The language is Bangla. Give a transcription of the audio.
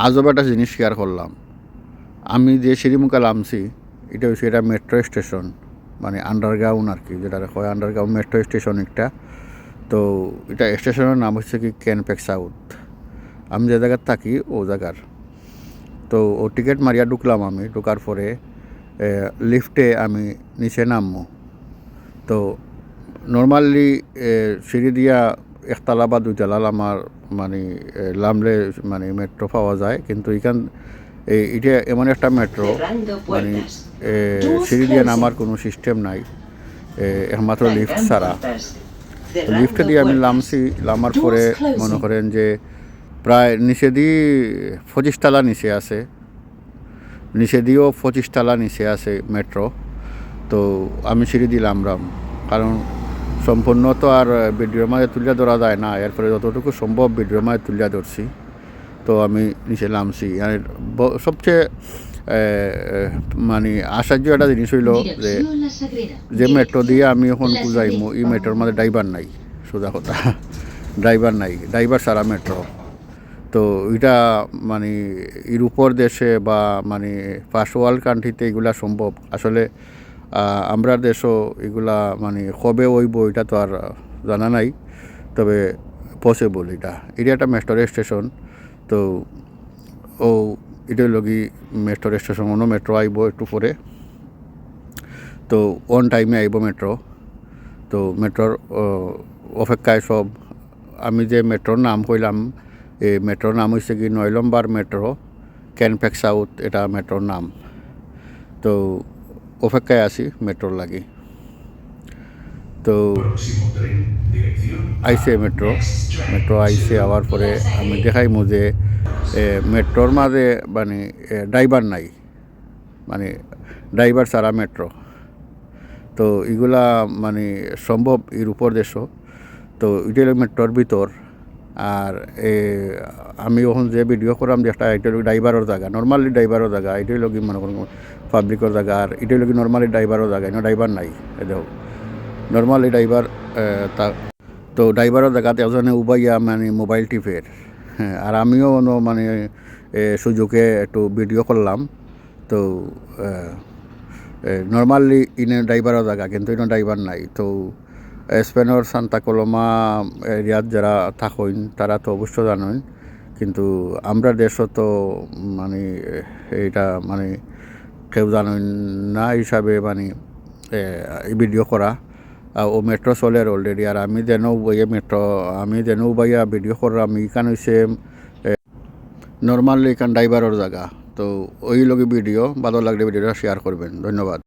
আজব একটা জিনিস শেয়ার করলাম। আমি যে সিঁড়িমুখা নামছি, এটা হচ্ছে এটা মেট্রো স্টেশন মানে আন্ডারগ্রাউন্ড আর কি যেটা হয় আন্ডারগ্রাউন্ড মেট্রো স্টেশন একটা। তো এটা স্টেশনের নাম হচ্ছে কি ক্যানপেক সাউথ আমি যে জায়গার থাকি, ও জায়গার। তো ও টিকিট মারিয়া ঢুকলাম আমি, ঢোকার পরে লিফটে আমি নিচে নামবো। তো নর্মালি সিঁড়ি দিয়া একতলা বা দুইতলা আমার মানে এ, নামলে মানে মেট্রো পাওয়া যায়। কিন্তু এখান এই এটা এমন একটা মেট্রো মানে সিঁড়ি দিয়ে নামার কোনো সিস্টেম নাই। একমাত্র লিফট ছাড়া। লিফটে দিয়ে আমি. নামছি নামার পরে মনে করেন যে প্রায় নিচে দিয়ে পঁচিশ তালা নিচে আছে। নিচে দিয়েও পঁচিশ তালা নিচে আছে মেট্রো তো আমি সিঁড়ি দিলাম রাম কারণ সম্পূর্ণ তো আর ভিডিওর মাঝে তুলিয়া ধরা যায় না এরপরে যতটুকু সম্ভব ভিডিওর মাঝে তুলিয়া ধরছি তো আমি নিচে নামছি। আর সবচেয়ে মানে আশ্চর্য একটা জিনিস হইল যে. যে মেট্রো দিয়ে আমি এখন বুঝাইমু এই মেট্রোর মধ্যে ড্রাইভার নাই, সোজা কথা। ড্রাইভার নাই ড্রাইভার সারা মেট্রো তো এটা মানে এর উপর দেশে বা মানে ফার্স্ট ওয়ার্ল্ড কান্ট্রিতে এগুলা সম্ভব আসলে আমরা দেশও এগুলা মানে কবে ওইব এটা তো আর জানা নাই, তবে পসিবল এটা। এটা একটা মেট্রো স্টেশন তো ও এটা লগি মেট্রো স্টেশন অন্য মেট্রো আইব একটু পরে। তো অন টাইমে আইব মেট্রো তো মেট্রোর অপেক্ষায় সব। আমি যে মেট্রোর নাম কইলাম এই মেট্রোর নাম হচ্ছে কি নয় নম্বর মেট্রো ক্যানপেক সাউথ এটা মেট্রোর নাম। তো অপেক্ষায় আছি মেট্রোর লাগি। তো. আইসে মেট্রো মেট্রো আইসে আওয়ার পরে আমি দেখাইমু যে মেট্রোর মাঝে মানে ড্রাইভার নাই। মানে ড্রাইভার ছাড়া মেট্রো। তো এগুলা মানে সম্ভব এর উপর দেশ তো এটা হলো মেট্রোর ভিতর। আর আমি ওখান যে ভিডিও করাম, যে একটা, এটা ড্রাইভারের জায়গা নর্মালি ড্রাইভারের জায়গা এটাই লোক মনে করুন পাবলিকের জায়গা আর এটাই লোক নর্মালি ড্রাইভারের জায়গা এনে ড্রাইভার নাই এ দেখো। নর্মালি ড্রাইভার তা, তো ড্রাইভারের জায়গাতে এজনে উবাইয়া মানে মোবাইল টিপের হ্যাঁ আর আমিও মানে সুযোগে একটু ভিডিও করলাম, তো নর্মালি ইনে ড্রাইভারের জায়গা কিন্তু ইনো ড্রাইভার নাই, তো স্পেনের সান্তা কলমা এরিয়াত যারা থাকেন তারা তো অবশ্য জানেন কিন্তু আমরা দেশও তো মানে এইটা মানে কেউ জানেন না হিসাবে মানে ভিডিও করা ও মেট্রো চলে অলরেডি আর আমি যেন বইয়ে মেট্রো আমি যেন বইয়া ভিডিও করলাম ইখান হচ্ছে নর্মালি এখান ড্রাইভারের জায়গা তো, ওই লগে ভিডিও ভালো লাগলে ভিডিওটা শেয়ার করবেন ধন্যবাদ।